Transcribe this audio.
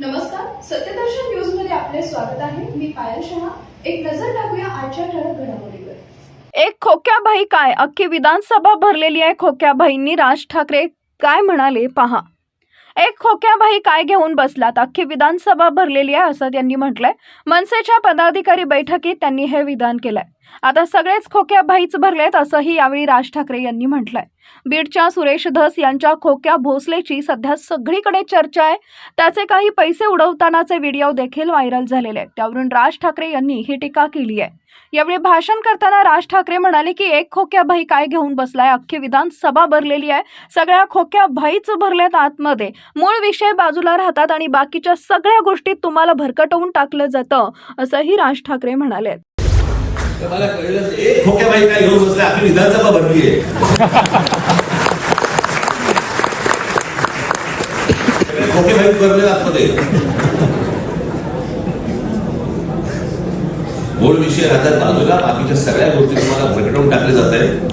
नमस्कार सत्यदर्शन न्यूजमध्ये आपले स्वागत आहे. मी पायल शहा. एक नजर टाकूया आजच्या ठळक घडामोडीवर. एक खोक्याबाई काय? अख्खी विधानसभा भरलेली आहे खोक्याबाईंनी राज ठाकरे काय म्हणाले? पहा. एक खोक्याबाई काय घेऊन बसलात? अख्खी विधानसभा भरलेली आहे असं त्यांनी म्हटलंय. मनसेच्या पदाधिकारी बैठकीत त्यांनी हे विधान केलंय. आता सगळेच खोक्या भाईच भरलेत असंही यावेळी राज ठाकरे यांनी म्हटलंय. बीडच्या सुरेश धस यांच्या खोक्या भोसलेची सध्या सगळीकडे चर्चा आहे. त्याचे काही पैसे उडवतानाचे व्हिडिओ देखील व्हायरल झालेले आहेत. त्यावरून राज ठाकरे यांनी ही टीका केली आहे. यावेळी भाषण करताना राज ठाकरे म्हणाले की एक खोक्या भाई काय घेऊन बसलाय? अख्खी विधानसभा भरलेली आहे. सगळ्या खोक्या भाईच भरल्यात आतमध्ये. मूळ विषय बाजूला राहतात आणि बाकीच्या सगळ्या गोष्टीत तुम्हाला भरकटवून टाकलं जातं असंही राज ठाकरे म्हणाले तर मला कळलं एक खोक्या बाई काय घेऊन बसले? आपली विधानसभा भरली आहे. सगळे खोके बाई भरले आतमध्ये. मूळ विषय राहतात बाजूला बाकीच्या सगळ्या गोष्टी तुम्हाला भरकटवून टाकले जात आहेत.